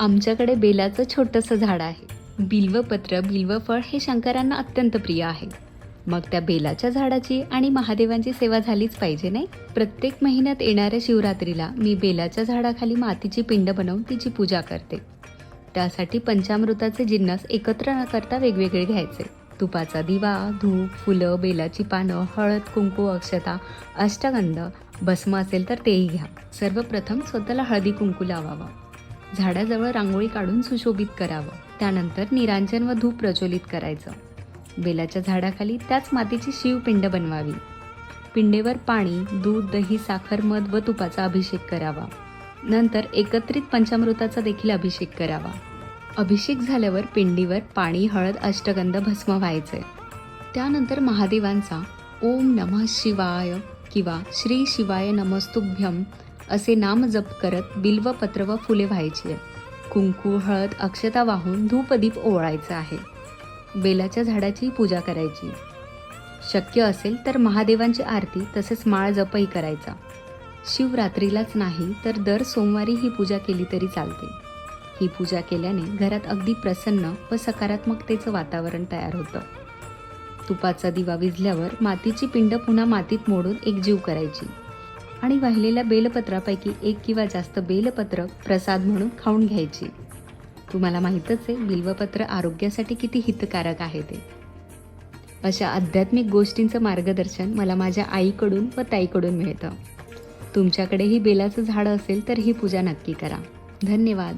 आमच्याकडे बेलाचं छोटंसं झाड आहे. बिल्वपत्र बिल्वफळ हे शंकरांना अत्यंत प्रिय आहे. मग त्या बेलाच्या झाडाची आणि महादेवांची सेवा झालीच पाहिजे नाही? प्रत्येक महिन्यात येणाऱ्या शिवरात्रीला मी बेलाच्या झाडाखाली मातीची पिंड बनवून तिची पूजा करते. त्यासाठी पंचामृताचे जिन्नस एकत्र न करता वेगवेगळे घ्यायचे. तुपाचा दिवा धूप फुलं बेलाची पानं हळद कुंकू अक्षता अष्टगंध भस्म असेल तर तेही घ्या. सर्वप्रथम स्वतःला हळदी कुंकू लावावा. झाडाजवळ रांगोळी काढून सुशोभित करावं. त्यानंतर निरांजन व धूप प्रज्वलित करायचं. बेलाच्या झाडाखाली त्याच मातीची शिवपिंड बनवावी. पिंडेवर पाणी दूध दही साखर मध व तुपाचा अभिषेक करावा. नंतर एकत्रित पंचामृताचा देखील अभिषेक करावा. अभिषेक झाल्यावर पिंडीवर पाणी हळद अष्टगंध भस्म व्हायचे. त्यानंतर महादेवांचा ओम नमः शिवाय किंवा श्री शिवाय नमस्तुभ्यम असे नाम जप करत बिल्वपत्र व फुले व्हायची. कुंकू हळद अक्षता वाहून धूपदीप ओवाळायचा आहे. बेलाच्या झाडाची पूजा करायची. शक्य असेल तर महादेवांची आरती तसेच माळ जपही करायचा. शिवरात्रीलाच नाही तर दर सोमवारी ही पूजा केली तरी चालते. ही पूजा केल्याने घरात अगदी प्रसन्न व सकारात्मकतेचं वातावरण तयार होतं. तुपाचा दिवा विझल्यावर मातीची पिंड पुन्हा मातीत मोडून एकजीव करायची. आणि वाहिलेल्या बेलपत्रापैकी एक किंवा जास्त बेलपत्र प्रसाद म्हणून खाऊन घ्यायची. तुम्हाला माहीतच आहे बिल्वपत्र आरोग्यासाठी किती हितकारक आहे ते. अशा आध्यात्मिक गोष्टींचं मार्गदर्शन मला माझ्या आईकडून व ताईकडून मिळतं. तुमच्याकडेही बेलाचं झाड असेल तर ही पूजा नक्की करा. धन्यवाद.